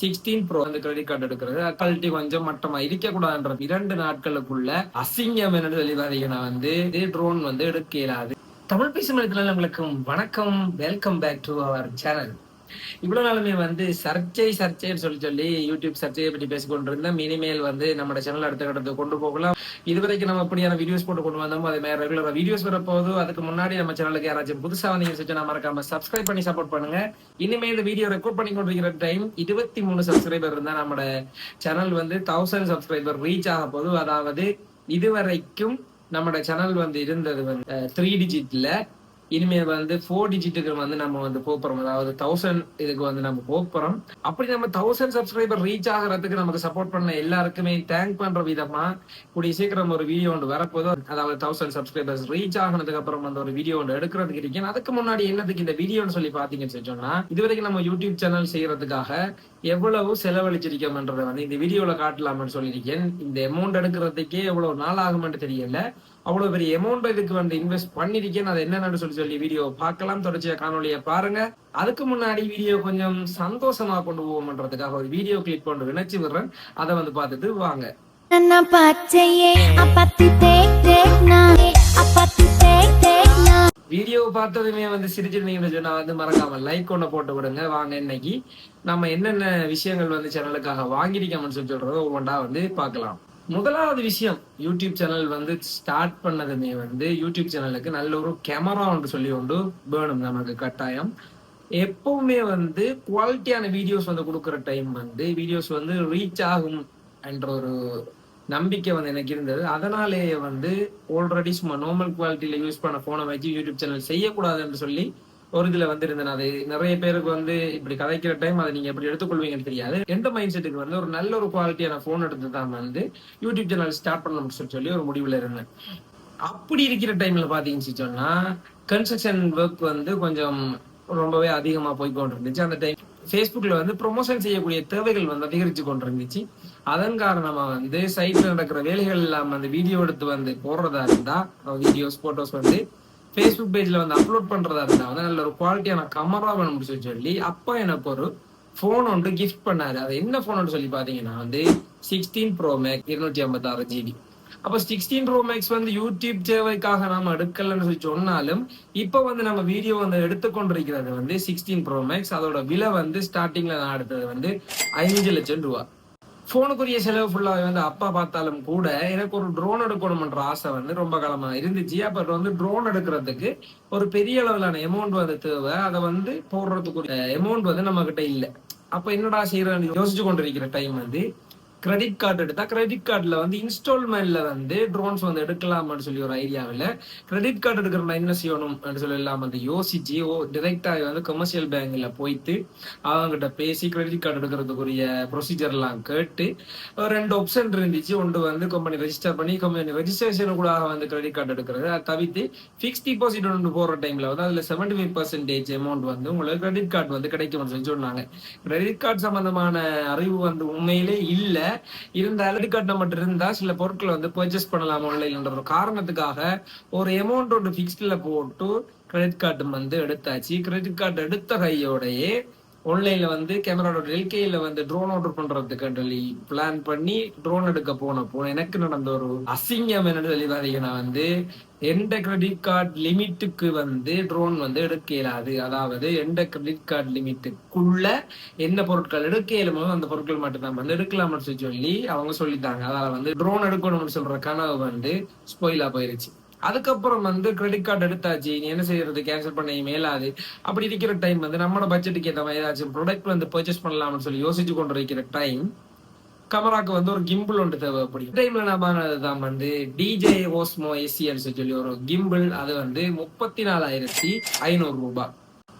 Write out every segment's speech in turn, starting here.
Sixteen pro அந்த credit card எடுக்கிறது. Quality கொஞ்சம் மட்டமா இருக்கக்கூடாதுன்ற இரண்டு நாட்களுக்குள்ள அசிங்கம் என்று சொல்லி வந்து ட்ரோன் வந்து எடுக்க இயலாது. தமிழ் பேசும் இடத்துல உங்களுக்கு வணக்கம் welcome back to our channel இவ்வளவு நாளுமே வந்து சர்ச்சை சர்ச்சைன்னு சொல்லி சொல்லி யூடியூப் சர்ச்சையை பற்றி பேசிக்கொண்டு இருந்தோம் இனிமேல் வந்து நம்ம சேனல் அடுத்த கட்டத்துக்கு கொண்டு போகலாம். இதுவரைக்கும் நம்ம அப்படியான வீடியோஸ் போட்டு கொண்டு வந்தோம் அதே மாதிரி ரெகுலரா வீடியோஸ் வரப்போகுது. அதுக்கு முன்னாடி நம்ம சேனலுக்கு யாராச்சும் புதுசா வந்தீங்க சொல்லி மறக்காம சப்ஸ்கிரைப் பண்ணி சப்போர்ட் பண்ணுங்க. இனிமே இந்த வீடியோ ரெக்கார்ட் பண்ணி கொண்டிருக்கிற டைம் இருபத்தி மூணு சப்ஸ்கிரைபர் இருந்தா நம்ம சேனல் வந்து தௌசண்ட் சப்ஸ்கிரைபர் ரீச் ஆக போதும் அதாவது இதுவரைக்கும் நம்ம சேனல் வந்து இருந்தது வந்து த்ரீ டிஜிட்ல இனிமேல் வந்து ஃபோர் டிஜிட்டுக்கு வந்து நம்ம வந்து போறோம் அதாவது தௌசண்ட் இதுக்கு வந்து நம்ம போறோம் அப்படி நம்ம தௌசண்ட் சப்ஸ்கிரைபர் ரீச் ஆகிறதுக்கு நமக்கு சப்போர்ட் பண்ண எல்லாருக்குமே தேங்க் பண்ற விதமா கூடிய சீக்கிரம் ஒரு வீடியோ ஒன்று வரப்போதோ அதாவது தௌசண்ட் சப்ஸ்கிரைபர்ஸ் ரீச் ஆகினதுக்கு அப்புறம் அந்த ஒரு வீடியோ ஒன்று எடுக்கிறதுக்கு இருக்கேன். அதுக்கு முன்னாடி என்னதுக்கு இந்த வீடியோன்னு சொல்லி பாத்தீங்கன்னு சொன்னா இதுவரைக்கும் நம்ம யூடியூப் சேனல் செய்யறதுக்காக எவ்வளவு செலவழிச்சிருக்கோம்ன்றதை வந்து இந்த வீடியோல காட்டலாம்னு சொல்லியிருக்கேன். இந்த அமௌண்ட் எடுக்கிறதுக்கே எவ்வளவு நாள் ஆகும்னு தெரியல. அவ்வளவு பெரிய அமௌண்ட் இதுக்கு வந்து இன்வெஸ்ட் பண்ணிருக்கேன் அது என்னன்னு சொல்லி சொல்லி வீடியோ பார்க்கலாம். தொடர்ச்சியா காணொலிய பாருங்க. அதுக்கு முன்னாடி வீடியோ கொஞ்சம் சந்தோஷமா கொண்டு போவோம்ன்றதுக்காக ஒரு வீடியோ கிளிக் கொண்டு நினைச்சு விடுறேன். அதை வந்து பார்த்துட்டு வாங்க. வீடியோ பார்த்ததுமே வந்து சிரிச்சிருந்தீங்கன்னு சொன்னா வந்து மறக்காம லைக் ஒண்ணு போட்டு விடுங்க. வாங்க இன்னைக்கு நம்ம என்னென்ன விஷயங்கள் வந்து சேனலுக்காக வாங்கிருக்கோம்னு சொல்லி சொல்றதோ ஒவ்வொன்றா வந்து பார்க்கலாம். முதலாவது விஷயம் யூடியூப் சேனல் வந்து ஸ்டார்ட் பண்ணதுமே வந்து யூடியூப் சேனலுக்கு நல்ல ஒரு கேமரா ஒன்று சொல்லி கொண்டு வேணும் நமக்கு கட்டாயம். எப்பவுமே வந்து குவாலிட்டியான வீடியோஸ் வந்து கொடுக்குற டைம் வந்து வீடியோஸ் வந்து ரீச் ஆகும் என்ற ஒரு நம்பிக்கை வந்து எனக்கு இருந்தது. அதனாலேயே வந்து ஆல்ரெடி சும்மா நார்மல் குவாலிட்டியில யூஸ் பண்ண போனை வச்சு யூடியூப் சேனல் செய்யக்கூடாதுன்னு சொல்லி ஒரு இதுல வந்திருந்தேன் அது நிறைய பேருக்கு வந்து இப்படி கதைக்கிற டைம் அதை நீங்க எப்படி எடுத்துக்கொள்வீங்கன்னு தெரியாது. எந்த மைண்ட் செட்டுக்கு வந்து ஒரு நல்ல ஒரு குவாலிட்டியான போன் எடுத்து தான் வந்து யூடியூப் சேனல் ஸ்டார்ட் பண்ணணும்னு சொல்லி சொல்லி ஒரு முடிவுல இருந்தேன். அப்படி இருக்கிற டைம்ல பாத்தீங்கன்னு சொன்னா கன்ஸ்ட்ரக்ஷன் ஒர்க் வந்து கொஞ்சம் ரொம்பவே அதிகமா போய் கொண்டிருந்துச்சு. அந்த டைம் ஃபேஸ்புக்ல வந்து ப்ரொமோஷன் செய்யக்கூடிய தேவைகள் வந்து அதிகரிச்சு கொண்டிருந்துச்சு. அதன் காரணமா வந்து சைட்ல நடக்கிற வேலைகள் எல்லாம் அந்த வீடியோ எடுத்து வந்து போடுறதா இருந்தா வீடியோஸ் போட்டோஸ் வந்து ஃபேஸ்புக் பேஜ்ல வந்து அப்லோட் பண்றதா இருந்தா வந்து நல்ல ஒரு குவாலிட்டியான கமரா வேணும்னு சொல்லி சொல்லி அப்பா எனக்கு ஒரு ஃபோன் ஒன்று கிஃப்ட் பண்ணாரு. அது என்ன ஃபோன் சொல்லி பாத்தீங்கன்னா வந்து சிக்ஸ்டீன் ப்ரோ மேக் இருநூற்றி ஐம்பத்தாறு ஜிபி அப்ப சிக்ஸ்டீன் ப்ரோ மேக்ஸ் வந்து யூடியூப் தேவைக்காக நாம எடுக்கலன்னு சொல்லி சொன்னாலும் இப்ப வந்து நம்ம வீடியோ வந்து எடுத்துக்கொண்டிருக்கிறது வந்து சிக்ஸ்டீன் ப்ரோ மேக்ஸ் அதோட விலை வந்து ஸ்டார்டிங்ல நான் எடுத்தது வந்து ஐந்து லட்சம் ரூபா போனுக்குரிய செலவு ஃபுல்லாக வந்து அப்பா பார்த்தாலும் கூட எனக்கு ஒரு ட்ரோன் எடுக்கணும்ன்ற ஆசை வந்து ரொம்ப காலமாக இருந்துச்சு. அப்புறம் வந்து ட்ரோன் எடுக்கிறதுக்கு ஒரு பெரிய அளவிலான எமௌண்ட் வந்து தேவை. அதை வந்து போடுறதுக்கு எமௌண்ட் வந்து நம்ம கிட்ட இல்லை. அப்போ என்னடா செய்யறேன்னு யோசிச்சு கொண்டிருக்கிற டைம் வந்து கிரெடிட் கார்டு எடுத்தா கிரெடிட் கார்டில் வந்து இன்ஸ்டால்மெண்ட்ல வந்து ட்ரோன்ஸ் வந்து எடுக்கலாம்னு சொல்லி ஒரு ஐடியாவில் கிரெடிட் கார்டு எடுக்கிற என்ன செய்யணும் சொல்லி இல்லாமல் வந்து யோசிச்சு ஓ டிரெக்டாக வந்து கமர்ஷியல் பேங்க்ல போயிட்டு அவங்ககிட்ட பேசி கிரெடிட் கார்டு எடுக்கிறதுக்குரிய ப்ரொசீஜர் எல்லாம் கேட்டு ஒரு ரெண்டு ஆப்ஷன் இருந்துச்சு. ஒன்று வந்து கம்பெனி ரெஜிஸ்டர் பண்ணி கம்பெனி ரெஜிஸ்ட்ரேஷன் கூட வந்து கிரெடிட் கார்டு எடுக்கிறது. அதை தவிர்த்து ஃபிக்ஸ் டிபாசிட் ஒன்று போடுற டைம்ல வந்து அதில் செவன்டி ஃபைவ் பர்சன்டேஜ் அமௌண்ட் வந்து உங்களுக்கு கிரெடிட் கார்டு வந்து கிடைக்கும்னு சொல்லி சொன்னாங்க. கிரெடிட் கார்டு சம்பந்தமான அறிவு வந்து உண்மையிலே இல்லை. இருந்த கிரெடிட் கார்டு நம்மகிட்ட இருந்தா சில பொருட்களை வந்து பர்ச்சேஸ் பண்ணலாம் ஆன்லைன்ன்ற ஒரு காரணத்துக்காக ஒரு அமௌண்ட் ஒன்று ஃபிக்ஸ்ட்ல போட்டு கிரெடிட் கார்டு வந்து எடுத்தாச்சு. கிரெடிட் கார்டு எடுத்த கையோடையே ஆன்லைன்ல வந்து கேமராவோட எல்கேல வந்து ட்ரோன் ஆர்டர் பண்றதுக்கு சொல்லி பிளான் பண்ணி ட்ரோன் எடுக்க போனப்போ எனக்கு நடந்த ஒரு அசிங்கம் என்ன சொல்லி பாத்தீங்கன்னா வந்து எந்த கிரெடிட் கார்டு லிமிட்டுக்கு வந்து ட்ரோன் வந்து எடுக்க இயலாது. அதாவது எந்த கிரெடிட் கார்டு லிமிட்டுக்குள்ள என்ன பொருட்கள் எடுக்க இயலுமோ அந்த பொருட்கள் மட்டும்தான் வந்து எடுக்கலாம்னு சொல்லி சொல்லி அவங்க சொல்லிட்டாங்க. அதால வந்து ட்ரோன் எடுக்கணும்னு சொல்ற கனவு வந்து ஸ்பொயிலா போயிருச்சு. அதுக்கப்புறம் வந்து கிரெடிட் கார்டு எடுத்தாச்சு. நீ என்ன செய்யறது? கேன்சல் பண்ண மேலாது. அப்படி இருக்கிற டைம் வந்து நம்மளோட பட்ஜெட்டுக்கு ஏற்ற மாதிரி ஏதாச்சும் ப்ரொடக்ட் வந்து பர்ச்சேஸ் பண்ணலாம்னு சொல்லி யோசிச்சு கொண்டு இருக்கிற டைம் கமராக்கு வந்து ஒரு கிம்பிள் ஒன்று தேவைப்படும் டைம்ல நான் வந்து டிஜே ஓஸ்மோ ஏசிஎல் சொல்லி ஒரு கிம்பிள் அது வந்து முப்பத்தி நாலாயிரத்தி ஐநூறு ரூபாய்.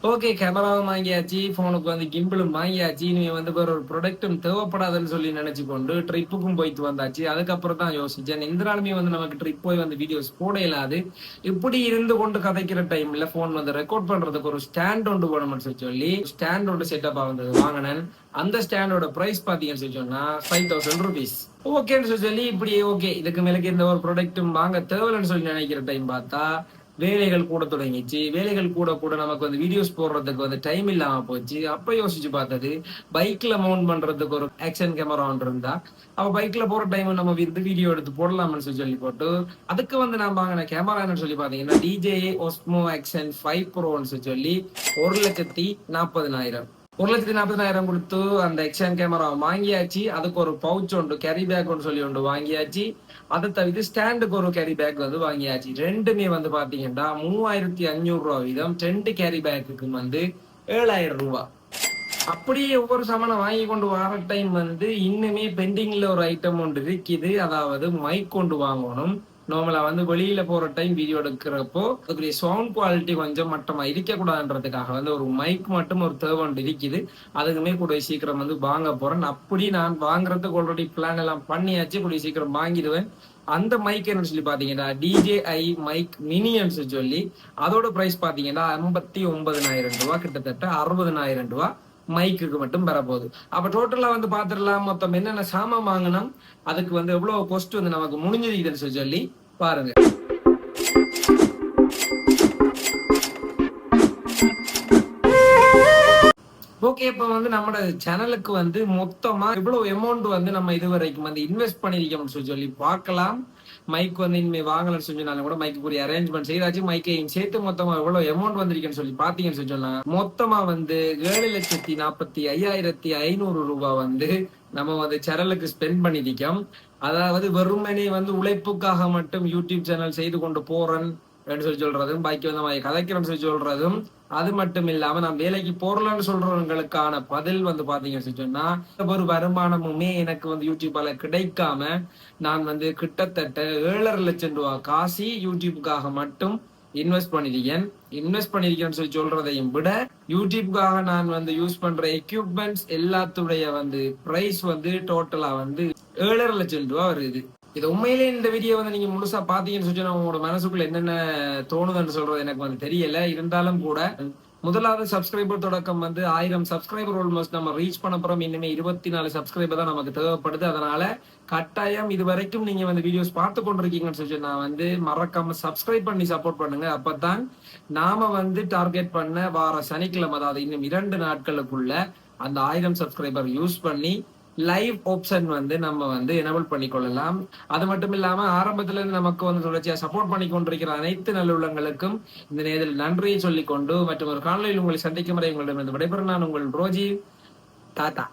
ஓகே கேமராவும் வாங்கியாச்சு போனுக்கு வந்து கிம்பிளும் வாங்கியாச்சு நீ வந்து வேற ஒரு ப்ராடக்ட்டும் தேவைப்படாதுன்னு சொல்லி நினைச்சு கொண்டு ட்ரிப்புக்கும் போயிட்டு வந்தாச்சு. அதுக்கப்புறம் தான் யோசிச்சேன். எந்த நாளுமே வந்து நமக்கு ட்ரிப் போய் வந்து வீடியோஸ் போட இல்லாது இப்படி இருந்து கொண்டு கதைக்கிற டைம்ல போன் வந்து ரெக்கார்ட் பண்றதுக்கு ஒரு ஸ்டாண்ட் ஒன்று போடணும்னு சொல்லி ஸ்டாண்ட் ஒன்று செட்டப் ஆகுது வாங்கினேன். அந்த ஸ்டாண்டோட பிரைஸ் பாத்தீங்கன்னு சொல்லி சொன்னா ஃபைவ் தௌசண்ட் ருபீஸ் ஓகேன்னு சொல்லி சொல்லி இப்படி ஓகே இதுக்கு மேலே எந்த ஒரு ப்ராடக்ட்டும் வாங்க தேவைன்னு சொல்லி நினைக்கிற டைம் பார்த்தா வேலைகள் கூட தொடங்கிச்சு. வேலைகள் கூட கூட நமக்கு வந்து வீடியோஸ் போடுறதுக்கு வந்து டைம் இல்லாம போச்சு. அப்ப யோசிச்சு பார்த்தது பைக்ல மவுண்ட் பண்றதுக்கு ஒரு ஆக்ஷன் கேமரா ஒன்று இருந்தா அப்ப பைக்ல போற டைம் நம்ம வந்து வீடியோ எடுத்து போடலாம்னு சொல்லி சொல்லி போட்டு அதுக்கு வந்து நான் வாங்கின கேமரான்னு சொல்லி பாத்தீங்கன்னா டிஜே ஒஸ்மோ ஆக்ஷன் ஃபைவ் ப்ரோன்னு சொல்லி ஒரு லட்சத்தி நாற்பதினாயிரம். ஒரு லட்சத்தி நாற்பதாயிரம் கொடுத்து அந்த எக்ஷன் கேமரா வாங்கியாச்சு. அதுக்கு ஒரு பவுச் ஒன்று கேரி பேக் ஒன்று சொல்லி ஒன்று வாங்கியாச்சு. அதை தவிர்த்து ஸ்டாண்டுக்கு ஒரு கேரி பேக் வந்து வாங்கியாச்சு. ரெண்டுமே வந்து பாத்தீங்கன்னா மூவாயிரத்தி அஞ்சூறு ரூபா வீதம். ரெண்டு கேரி பேக்குக்கு வந்து ஏழாயிரம் ரூபாய் அப்படியே ஒவ்வொரு சாமானம் வாங்கி கொண்டு வர டைம் வந்து இன்னுமே பெண்டிங்ல ஒரு ஐட்டம் ஒன்று இருக்குது. அதாவது மைக் கொண்டு வாங்கணும். நார்மலா வந்து வெளியில போற டைம் வீடியோ எடுக்கிறப்போ அதுக்குரிய சவுண்ட் குவாலிட்டி கொஞ்சம் மட்டமா இருக்கக்கூடாதுன்றதுக்காக வந்து ஒரு மைக் மட்டும் ஒரு தேவை ஒன்று இருக்குது. அதுக்குமே கூட சீக்கிரம் வந்து வாங்க போறேன். அப்படி நான் வாங்குறதுக்கு ஆல்ரெடி பிளான் எல்லாம் பண்ணியாச்சு. கூட சீக்கிரம் வாங்கிடுவேன். அந்த மைக் என்னன்னு சொல்லி பாத்தீங்கன்னா டிஜேஐ மைக் மினியன்ஸ் சொல்லி அதோட பிரைஸ் பாத்தீங்கன்னா ஐம்பத்தி ஒன்பதனாயிரம் ரூபாய். கிட்டத்தட்ட அறுபதனாயிரம் ரூபாய். மைக்குக்கு மட்டும் பெறப்போகுது அப்ப டோட்டலா வந்து பாத்துடலாம் மொத்தம் என்னென்ன சாமான் வாங்கினோம் அதுக்கு வந்து எவ்வளவு கொஸ்ட் வந்து நமக்கு முடிஞ்சிருக்குதுன்னு சொல்லி சொல்லி பாருங்க. ஓகே இப்ப வந்து நம்மளோட சேனலுக்கு வந்து மொத்தமா இவ்வளவு அமௌண்ட் வந்து நம்ம இதுவரைக்கும் வந்து இன்வெஸ்ட் பண்ணிருக்கோம்னு சொல்லி சொல்லி பார்க்கலாம். மைக் வந்து இனிமே வாங்கலன்னு சொன்னாலும் கூட மைக்குரிய அரேஞ்ச்மெண்ட் செய்தாச்சு. மைக்கையும் சேர்த்து மொத்தமா எவ்வளவு அமௌண்ட் வந்திருக்கேன்னு சொல்லி பாத்தீங்கன்னு சொல்லி சொன்னாங்க மொத்தமா வந்து ஏழு லட்சத்தி நாற்பத்தி ஐயாயிரத்தி ஐநூறு ரூபாய் வந்து நம்ம வந்து சேனலுக்கு ஸ்பெண்ட் பண்ணிருக்கோம். அதாவது வெறுமனே வந்து உழைப்புக்காக மட்டும் யூடியூப் சேனல் செய்து கொண்டு போறேன் அப்படின்னு சொல்லி சொல்றதும் பாக்கி வந்து கதைக்கிறேன்னு சொல்லி சொல்றதும் அது மட்டும் இல்லாம நான் வேலைக்கு போறலன்னு சொல்றவங்களுக்கான பதில் வந்து பாத்தீங்கன்னு சொல்லி சொன்னா ஒரு வருமானமுமே எனக்கு வந்து யூடியூப்பால கிடைக்காம நான் வந்து கிட்டத்தட்ட ஏழரை லட்சம் ரூபா காசி யூடியூப்புக்காக மட்டும் இன்வெஸ்ட் பண்ணிருக்கேன். இன்வெஸ்ட் பண்ணிருக்கேன்னு சொல்லி சொல்றதையும் விட யூடியூப்காக நான் வந்து யூஸ் பண்ற எக்யூப்மெண்ட்ஸ் எல்லாத்துடைய வந்து பிரைஸ் வந்து டோட்டலா வந்து ஏழரை லட்சம் ரூபா வருது. இது உண்மையிலே இந்த வீடியோ வந்து நீங்க முழுசா பாத்தீங்கன்னு சொல்லி உங்களோட மனசுக்குள்ள என்னென்ன தோணுதுன்னு சொல்றது எனக்கு வந்து தெரியல. இருந்தாலும் கூட முதலாவது சப்ஸ்கிரைபர் தொடக்கம் வந்து ஆயிரம் சப்ஸ்கிரைபர் ஆல்மோஸ்ட் நம்ம ரீச் பண்ண போறோம். இனிமே இருபத்தி நாலு சப்ஸ்கிரைபர் தான் நமக்கு தேவைப்படுது. அதனால கட்டாயம் இது வரைக்கும் நீங்க வந்து வீடியோஸ் பார்த்து கொண்டிருக்கீங்கன்னு சொல்லி நான் வந்து மறக்காம சப்ஸ்கிரைப் பண்ணி சப்போர்ட் பண்ணுங்க. அப்பதான் நாம வந்து டார்கெட் பண்ண வார சனிக்கிழமை அதாவது இன்னும் இரண்டு நாட்களுக்குள்ள அந்த ஆயிரம் சப்ஸ்கிரைபர் யூஸ் பண்ணி லைவ் ஆப்ஷன் வந்து நம்ம வந்து எனபிள் பண்ணிக்கொள்ளலாம். அது மட்டும் இல்லாம ஆரம்பத்துல இருந்து நமக்கு வந்து தொடர்ச்சியா சப்போர்ட் பண்ணி கொண்டிருக்கிற அனைத்து நல்லுள்ளங்களுக்கும் இந்த நேரத்தில் நன்றியை சொல்லிக்கொண்டு மற்றும் ஒரு காணொலியில் உங்களை சந்திக்கும் வரை உங்களிடம் விடைபெறும் நான் உங்கள் ரோஜி. தாத்தா